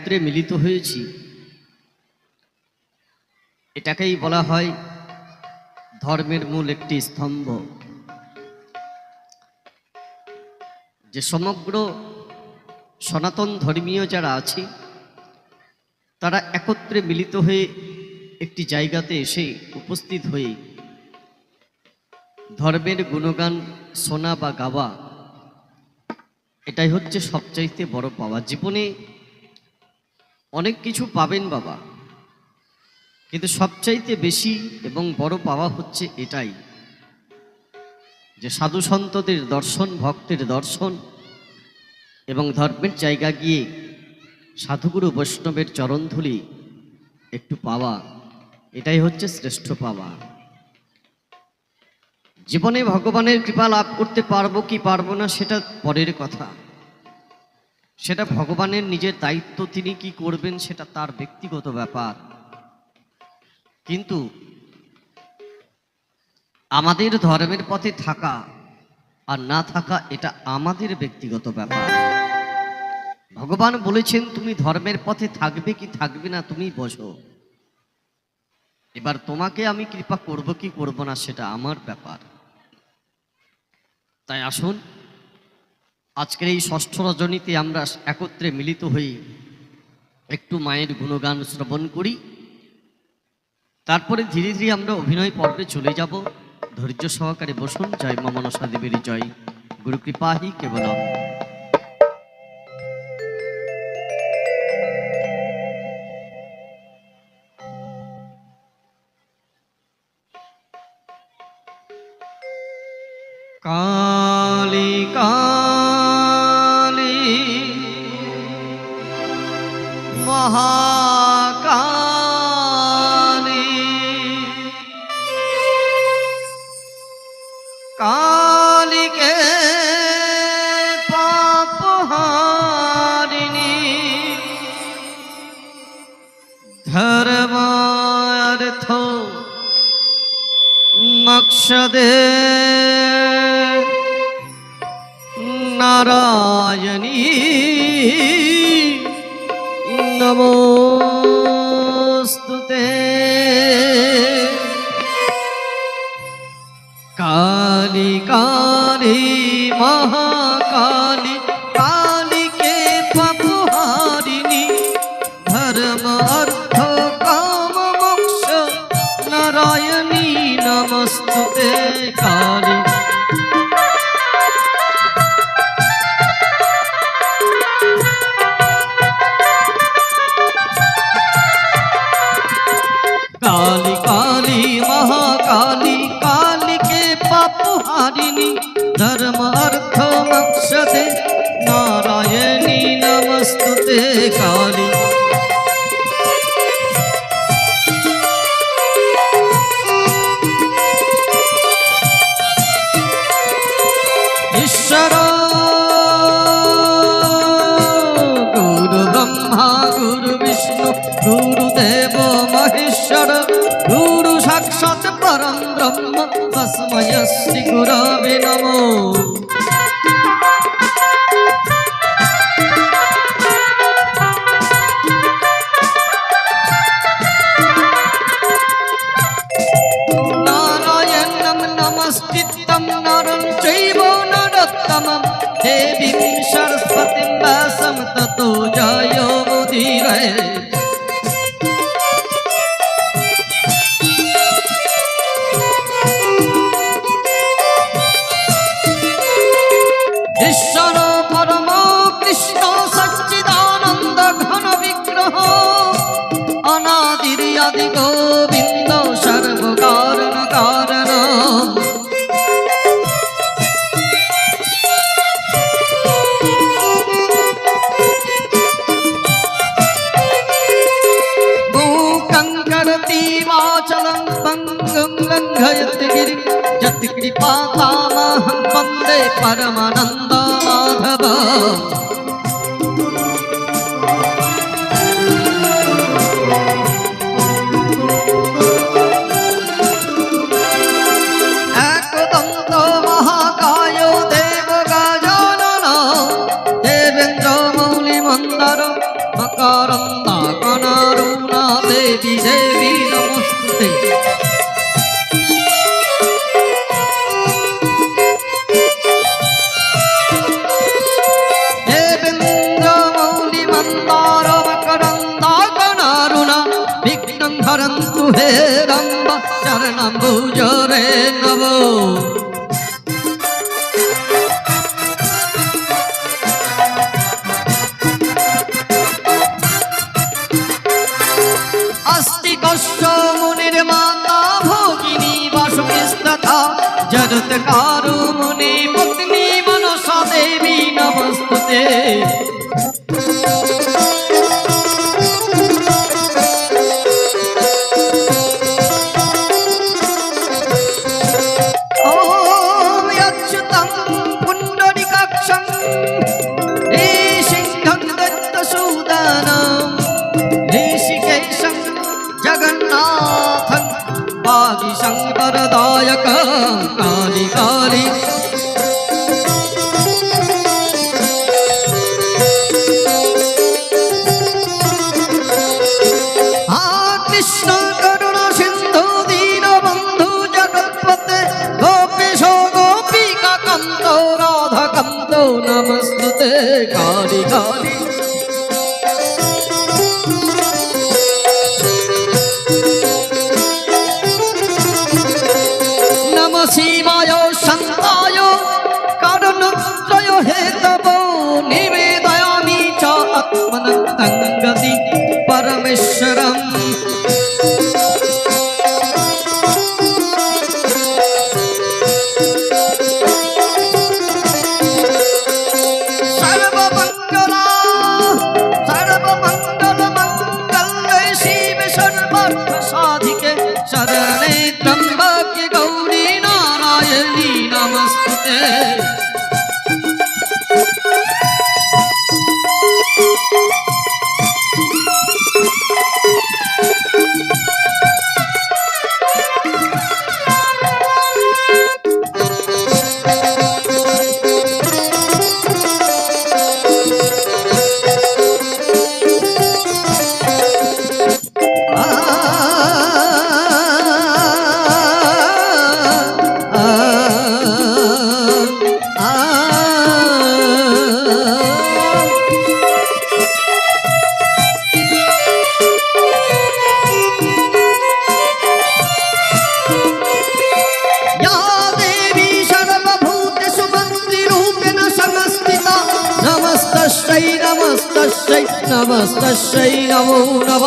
একত্রে মিলিত হয়েছি। এটাকেই বলা হয় ধর্মের মূল একটি স্তম্ভ। যে সমগ্র সনাতন ধর্মীয় যারা আছে, তারা একত্রে মিলিত হয়ে একটি জায়গাতে এসে উপস্থিত হয়ে ধর্মের গুণগান শোনা বা গাওয়া, এটাই হচ্ছে সবচাইতে বড় পাওয়া। জীবনে অনেক কিছু পাবেন বাবা। কিন্তু সবচাইতে বেশি এবং বড় পাওয়া হচ্ছে এটাই, যে সাধু সন্তদের দর্শন, ভক্তের দর্শন এবং ধর্মের জায়গা গিয়ে সাধুগুরু বৈষ্ণবের চরণধুলি একটু পাওয়া, এটাই হচ্ছে শ্রেষ্ঠ পাওয়া। জীবনে ভগবানের কৃপা লাভ করতে পারব কি পারব না সেটা পরের কথা। সেটা ভগবানের নিজের দায়িত্ব, তিনি কি করবেন সেটা তার ব্যক্তিগত ব্যাপার। কিন্তু আমাদের ধর্মের পথে থাকা আর না থাকা, এটা আমাদের ব্যক্তিগত ব্যাপার। ভগবান বলেছেন, তুমি ধর্মের পথে থাকবে কি থাকবে না তুমি বোঝো। এবার তোমাকে আমি কৃপা করব কি করব না, সেটা আমার ব্যাপার। তাই আসুন আজকের এই ষষ্ঠ রজনীতে আমরা একত্রে মিলিত হয়ে একটু মায়ের গুণগান শ্রবণ করি। তারপরে ধীরে ধীরে আমরা অভিনয় পর্বে চলে যাব। ধৈর্য সহকারে বসুন। জয় মা মনসা দেবীর জয়। গুরু কৃপাহি কেবলম। কালী মহাকালী। কালীকে পাপহারিণী ধর্মার্থ মক্ষদে নারায়ণী। নমস্তুতে। কালী কালী মহাকালী సాక్షాత్ పరం బ్రహ్మ తస్మయ శ్రీ గురవే నమో. ঈশ্বর পরম কৃষ্ণ সচ্চিদানন্দ ঘন বিগ্রহ অনাদির আদি গোবিন্দ সর্বকারণ কারণ मूकं करति वाचलं पङ्गुं लङ्घयति गिरिं यत्कृपातामहं वन्दे परमानन्दमाधव ஆனா আস্তি কষ্ট মনের মাতা ভগিনী বাসুকৃষ্ণতা জগত কারু মুনি পত্নী মনসা দেবী নমস্তে ఆది శంకరదాయక నమస్తైనమో నమ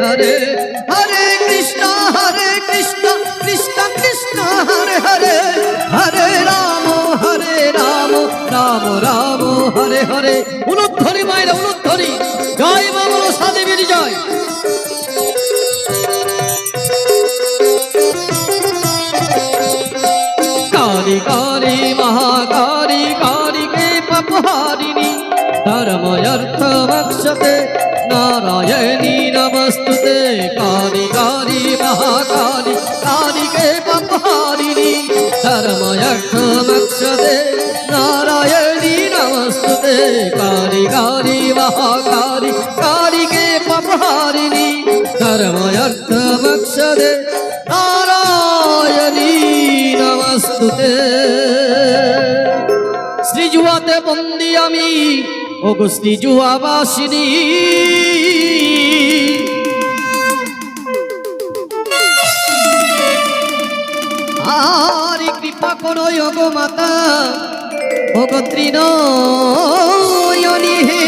হরে হরে কৃষ্ণ হরে কৃষ্ণ কৃষ্ণ কৃষ্ণ, হরে হরে হরে রাম হরে রাম রাম রাম, হরে হরে। উলুধ্বনি মায়ের, উলুধ্বনি। জয় মা বলো সাদেবীর জয়। কালী কালী, মহাকালী কালী কে পাপহারিণী ধর্ম অর্থ মক্ষতে নারায়ণী নমস্তুতে কালী কালী মহাকালী কালীকে পপহারিণী ধর্ময়র্থ মক্ষতে নারায়ণী নমস্তুতে কালী কালী মহাকালী কালীকে পপহারিণী ধর্ময়র্থ মক্ষতে নারায়ণী নমস্তুতে শ্রীজুয়াতে বন্দি আমি ও গো শ্রীজুয়াবাসিনী আর কৃপা করো গো মাতা ও গো হে।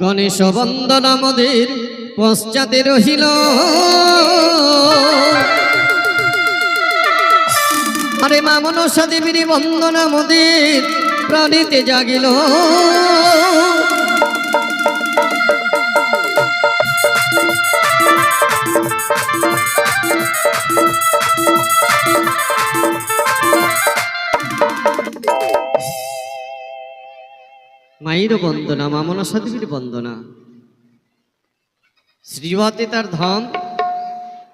গণেশ বন্দন আমাদের পশ্চাতে রহিল। আরে মা মনসা দেবীর বন্দন আমাদের প্রাণীতে জাগিল। মায়ের বন্দনা, মা মনসা দেবীর বন্দনা। শ্রীজুয়াতে তার ধাম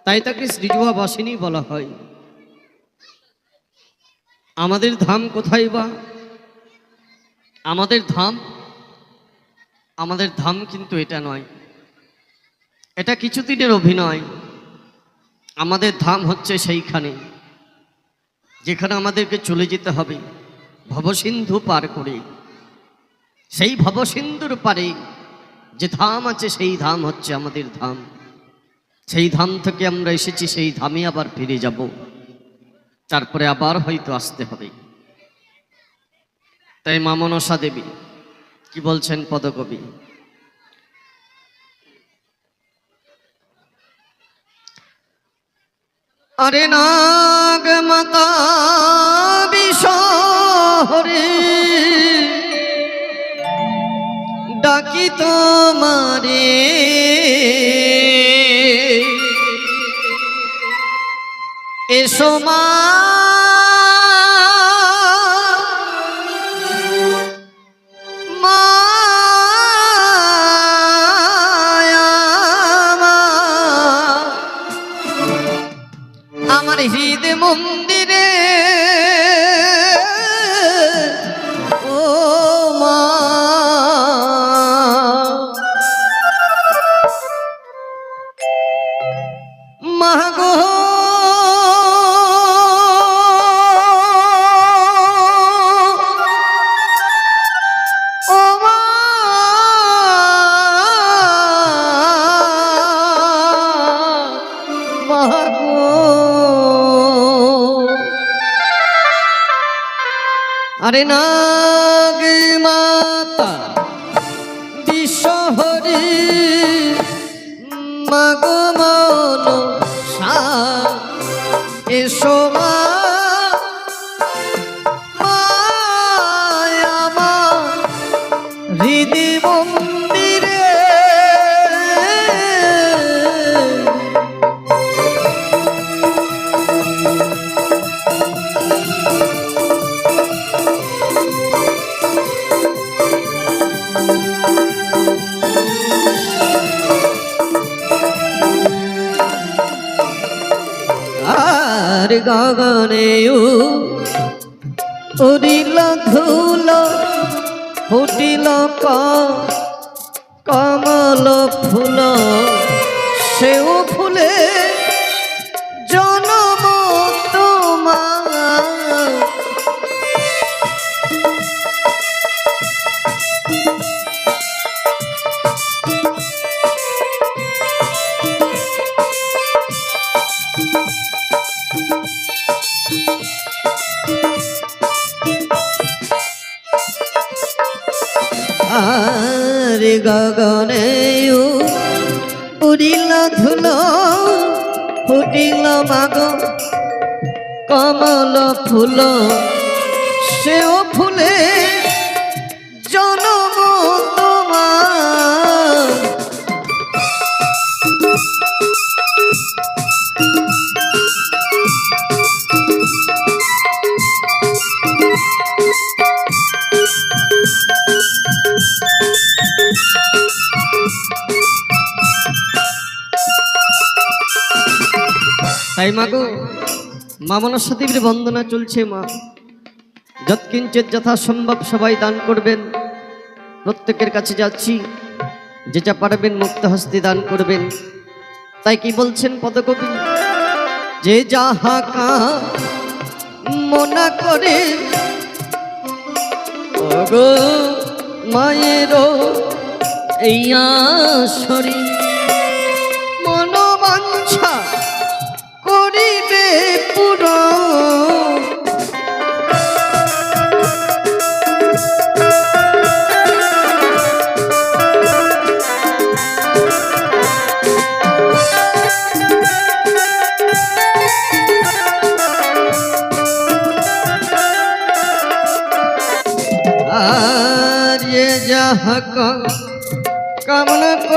তাই তাকে শ্রীজুয়া বাসিনী বলা হয়। আমাদের ধাম কোথায় বা? আমাদের ধাম আমাদের ধাম কিন্তু এটা নয়। এটা কিছুদিনের অভিনয়। আমাদের ধাম হচ্ছে সেইখানে, যেখানে আমাদেরকে চলে যেতে হবে। ভবসিন্ধু পার করে। সেই ভবসিন্ধুর পারে যে ধাম আছে, সেই ধাম হচ্ছে আমাদের ধাম। সেই ধাম থেকে আমরা এসেছি, সেই ধামে আবার ফিরে যাব। তারপরে আবার হয়তো আসতে হবে। তাই মা মনসা দেবী, কি বলছেন পদকবি? আরে নাগ মাতা তোমারে এসো মা। আমার হৃদ মন্দিরে আরে নাগ আর গগনে উড়িল ধুল ফুটিল কমল ফুল সেও ফুলে আর গগনে উড়িল ধুলো ফুটিল মাগ কমল ফুল। সেও ফুলে তাই মা গো, মা মনসাদেবীর বন্দনা চলছে মা। যৎকিঞ্চিত যথাসম্ভব সবাই দান করবেন। প্রত্যেকের কাছে যাচ্ছি, যে যা পারবেন মুক্ত হস্তে দান করবেন। তাই কি বলছেন পদকবি? যে যাহা কা মনা করে, ওগো মায়ের এই শরীর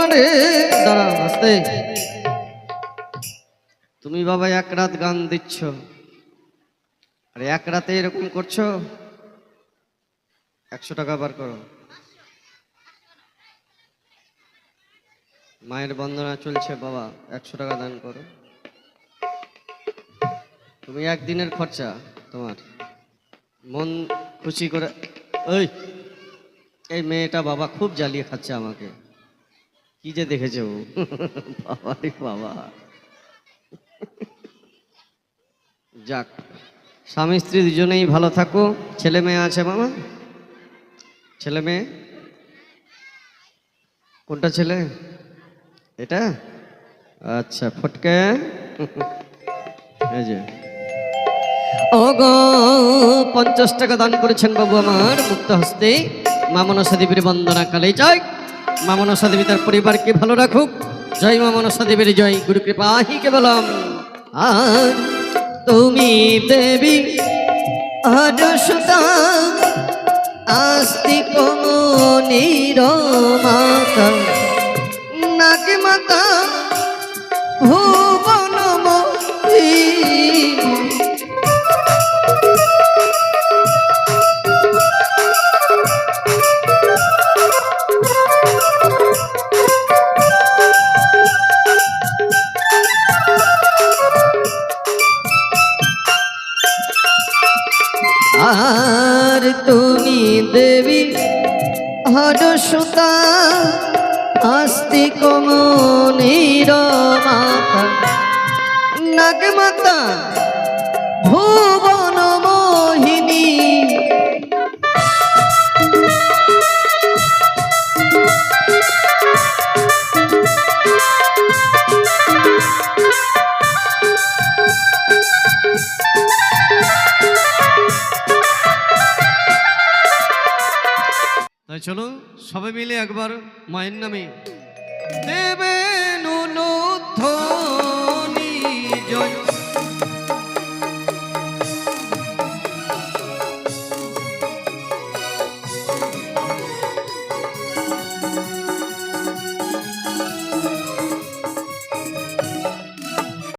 করে দাঁড়া আস্তে তুমি বাবা এক রাত গান দিচ্ছ। আর এক রাতে এরকম করছ? একশো টাকা বার করো। মায়ের বন্দনা চলছে বাবা, একশো টাকা দান করো। তুমি একদিনের খরচা তোমার। মন খুশি করে ওই এই মেয়েটা বাবা খুব জ্বালিয়ে খাচ্ছে আমাকে। কি যে দেখেছে ও? বাবা রে বাবা। যাক, স্বামী স্ত্রী দুজনেই ভালো থাকো। ছেলে মেয়ে আছে মামা? ছেলে মেয়ে? কোনটা ছেলে? এটা? আচ্ছা ফটকে। এই যে। ওগো, পঞ্চাশ টাকা দান করেছেন বাবু আমার মুক্ত হস্তে মা মনসা দেবীর বন্দনা কালে জয়! মা মনসা দেবী তার পরিবারকে ভালো রাখুক। জয় মা মনসা দেবীর জয়। গুরু কৃপা হি কেবলম। আর তুমি দেবী আজ সুতা আস্তি কমনির মাতা মাতা ভুবন সবাই মিলে একবার মায়ের নামে। দেবে নুলুদ্ধ